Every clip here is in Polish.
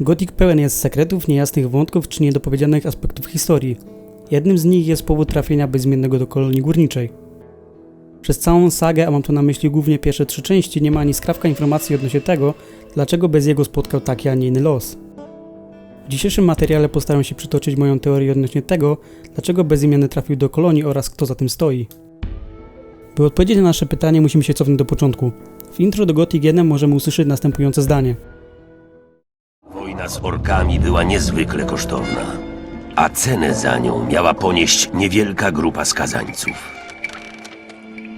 Gothic pełen jest sekretów, niejasnych wątków czy niedopowiedzianych aspektów historii. Jednym z nich jest powód trafienia bezimiennego do kolonii górniczej. Przez całą sagę, a mam tu na myśli głównie pierwsze trzy części, nie ma ani skrawka informacji odnośnie tego, dlaczego bez jego spotkał taki, a nie inny los. W dzisiejszym materiale postaram się przytoczyć moją teorię odnośnie tego, dlaczego bezimienny trafił do kolonii oraz kto za tym stoi. By odpowiedzieć na nasze pytanie, musimy się cofnąć do początku. W intro do Gothic 1 możemy usłyszeć następujące zdanie. Z orkami była niezwykle kosztowna, a cenę za nią miała ponieść niewielka grupa skazańców.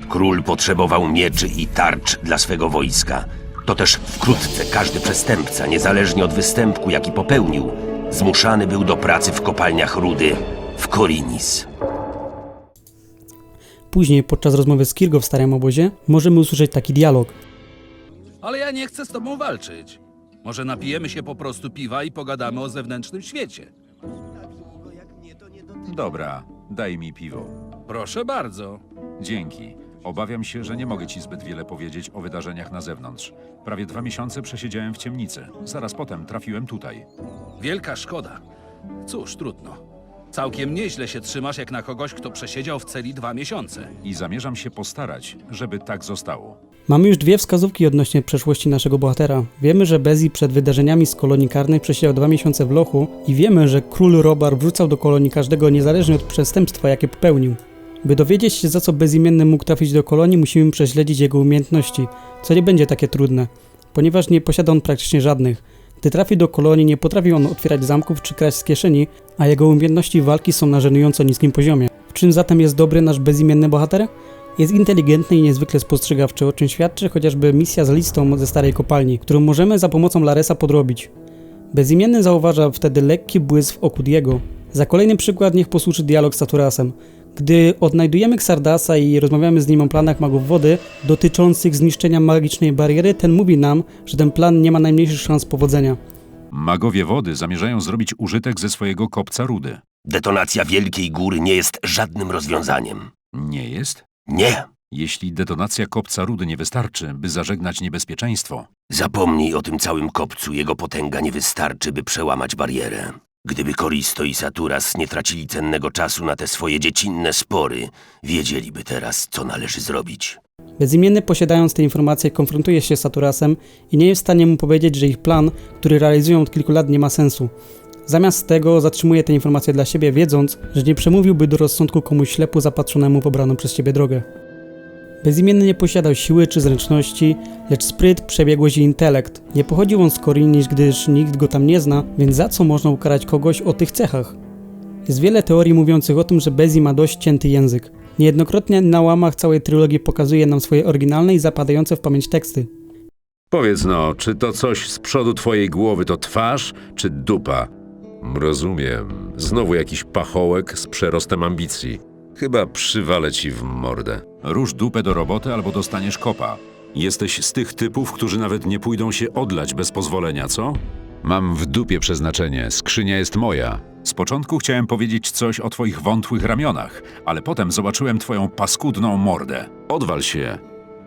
Król potrzebował mieczy i tarcz dla swego wojska. To też wkrótce każdy przestępca, niezależnie od występku, jaki popełnił, zmuszany był do pracy w kopalniach rudy w Korinis. Później, podczas rozmowy z Kirgo w Starym Obozie, możemy usłyszeć taki dialog. Ale ja nie chcę z tobą walczyć. Może napijemy się po prostu piwa i pogadamy o zewnętrznym świecie. Dobra, daj mi piwo. Proszę bardzo. Dzięki. Obawiam się, że nie mogę ci zbyt wiele powiedzieć o wydarzeniach na zewnątrz. Prawie dwa miesiące przesiedziałem w ciemnicy. Zaraz potem trafiłem tutaj. Wielka szkoda. Cóż, trudno. Całkiem nieźle się trzymasz jak na kogoś, kto przesiedział w celi dwa miesiące. I zamierzam się postarać, żeby tak zostało. Mamy już dwie wskazówki odnośnie przeszłości naszego bohatera. Wiemy, że Bezi przed wydarzeniami z kolonii karnej przesiedział dwa miesiące w lochu i wiemy, że król Robar wrzucał do kolonii każdego niezależnie od przestępstwa, jakie popełnił. By dowiedzieć się, za co bezimienny mógł trafić do kolonii, musimy prześledzić jego umiejętności, co nie będzie takie trudne, ponieważ nie posiada on praktycznie żadnych. Gdy trafi do kolonii, nie potrafi on otwierać zamków czy kraść z kieszeni, a jego umiejętności walki są na żenująco niskim poziomie. W czym zatem jest dobry nasz bezimienny bohater? Jest inteligentny i niezwykle spostrzegawczy, o czym świadczy chociażby misja z listą ze starej kopalni, którą możemy za pomocą Laresa podrobić. Bezimienny zauważa wtedy lekki błysk w oku Diego. Za kolejny przykład niech posłuży dialog z Saturasem. Gdy odnajdujemy Xardasa i rozmawiamy z nim o planach magów wody dotyczących zniszczenia magicznej bariery, ten mówi nam, że ten plan nie ma najmniejszych szans powodzenia. Magowie wody zamierzają zrobić użytek ze swojego kopca rudy. Detonacja Wielkiej Góry nie jest żadnym rozwiązaniem. Nie jest? Nie! Jeśli detonacja kopca rudy nie wystarczy, by zażegnać niebezpieczeństwo, Zapomnij o tym całym kopcu, jego potęga nie wystarczy, by przełamać barierę. Gdyby Koristo i Saturas nie tracili cennego czasu na te swoje dziecinne spory, wiedzieliby teraz, co należy zrobić. Bezimienny posiadając te informacje konfrontuje się z Saturasem i nie jest w stanie mu powiedzieć, że ich plan, który realizują od kilku lat nie ma sensu. Zamiast tego zatrzymuje te informacje dla siebie, wiedząc, że nie przemówiłby do rozsądku komuś ślepo zapatrzonemu w obraną przez ciebie drogę. Bezimienny nie posiadał siły czy zręczności, lecz spryt, przebiegłość i intelekt. Nie pochodził on z Korinis, gdyż nikt go tam nie zna, więc za co można ukarać kogoś o tych cechach? Jest wiele teorii mówiących o tym, że Bezi ma dość cięty język. Niejednokrotnie na łamach całej trylogii pokazuje nam swoje oryginalne i zapadające w pamięć teksty. Powiedz no, czy to coś z przodu twojej głowy to twarz, czy dupa? Rozumiem. Znowu jakiś pachołek z przerostem ambicji. Chyba przywalę ci w mordę. rusz dupę do roboty albo dostaniesz kopa. Jesteś z tych typów, którzy nawet nie pójdą się odlać bez pozwolenia, co? Mam w dupie przeznaczenie. Skrzynia jest moja. Z początku chciałem powiedzieć coś o twoich wątłych ramionach, ale potem zobaczyłem twoją paskudną mordę. Odwal się.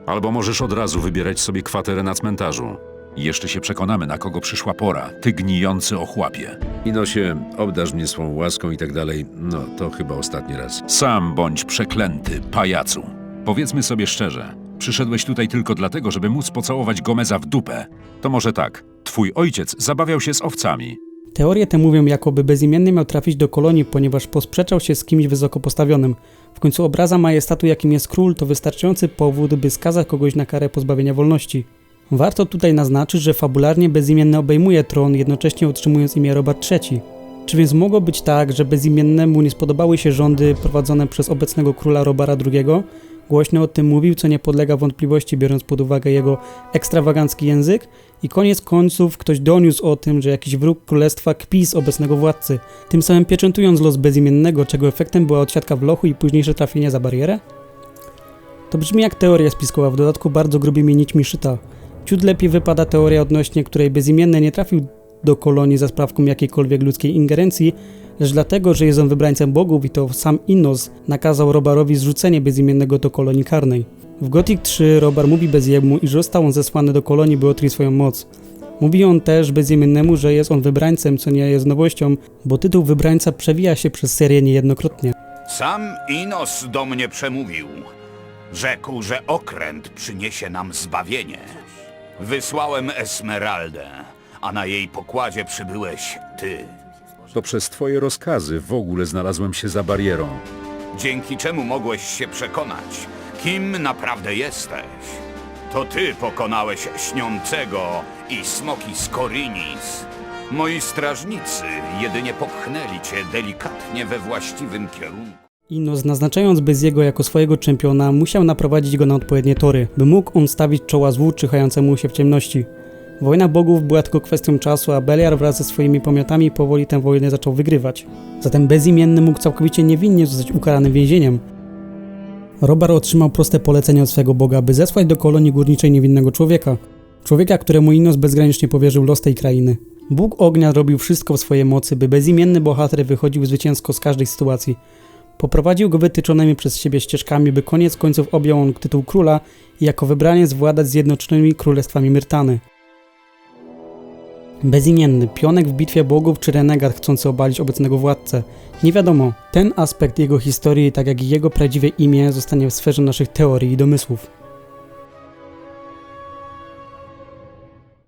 Albo możesz od razu wybierać sobie kwaterę na cmentarzu. Jeszcze się przekonamy, na kogo przyszła pora, ty gnijący ochłapie. Inosie, obdarz mnie swą łaską i tak dalej. No, to chyba ostatni raz. Sam bądź przeklęty, pajacu. Powiedzmy sobie szczerze, przyszedłeś tutaj tylko dlatego, żeby móc pocałować Gomeza w dupę. To może tak, twój ojciec zabawiał się z owcami. Teorie te mówią, jakoby bezimienny miał trafić do kolonii, ponieważ posprzeczał się z kimś wysoko postawionym. W końcu obraza majestatu, jakim jest król, to wystarczający powód, by skazać kogoś na karę pozbawienia wolności. Warto tutaj naznaczyć, że fabularnie bezimienny obejmuje tron, jednocześnie utrzymując imię Robert III. Czy więc mogło być tak, że bezimiennemu nie spodobały się rządy prowadzone przez obecnego króla Robara II? Głośno o tym mówił, co nie podlega wątpliwości, biorąc pod uwagę jego ekstrawagancki język. I koniec końców ktoś doniósł o tym, że jakiś wróg królestwa kpi z obecnego władcy, tym samym pieczętując los bezimiennego, czego efektem była odsiadka w lochu i późniejsze trafienie za barierę? To brzmi jak teoria spiskowa, w dodatku bardzo grubymi nićmi szyta. Ciut lepiej wypada teoria odnośnie której bezimienny nie trafił do kolonii za sprawką jakiejkolwiek ludzkiej ingerencji, lecz dlatego, że jest on wybrańcem bogów i to sam Innos nakazał Robarowi zrzucenie bezimiennego do kolonii karnej. W Gothic 3 Robar mówi Beziemu, iż został on zesłany do kolonii, by odkryć swoją moc. Mówi on też bezimiennemu, że jest on wybrańcem, co nie jest nowością, bo tytuł wybrańca przewija się przez serię niejednokrotnie. Sam Inos do mnie przemówił. Rzekł, że okręt przyniesie nam zbawienie. Wysłałem Esmeraldę, a na jej pokładzie przybyłeś ty. To przez twoje rozkazy w ogóle znalazłem się za barierą. Dzięki czemu mogłeś się przekonać, kim naprawdę jesteś. To ty pokonałeś śniącego i smoki z Korinis. Moi strażnicy jedynie popchnęli cię delikatnie we właściwym kierunku. Inos, naznaczając Beziego jako swojego czempiona, musiał naprowadzić go na odpowiednie tory, by mógł on stawić czoła złu czyhającemu się w ciemności. Wojna bogów była tylko kwestią czasu, a Beliar wraz ze swoimi pomiotami powoli tę wojnę zaczął wygrywać. Zatem bezimienny mógł całkowicie niewinnie zostać ukaranym więzieniem. Robar otrzymał proste polecenie od swego boga, by zesłać do kolonii górniczej niewinnego człowieka. Człowieka, któremu Inos bezgranicznie powierzył los tej krainy. Bóg ognia robił wszystko w swojej mocy, by bezimienny bohater wychodził zwycięsko z każdej sytuacji. Poprowadził go wytyczonymi przez siebie ścieżkami, by koniec końców objął on tytuł króla i jako wybraniec władać zjednoczonymi królestwami Myrtany. Bezimienny, pionek w bitwie bogów czy renegat chcący obalić obecnego władcę. Nie wiadomo, ten aspekt jego historii, tak jak i jego prawdziwe imię, zostanie w sferze naszych teorii i domysłów.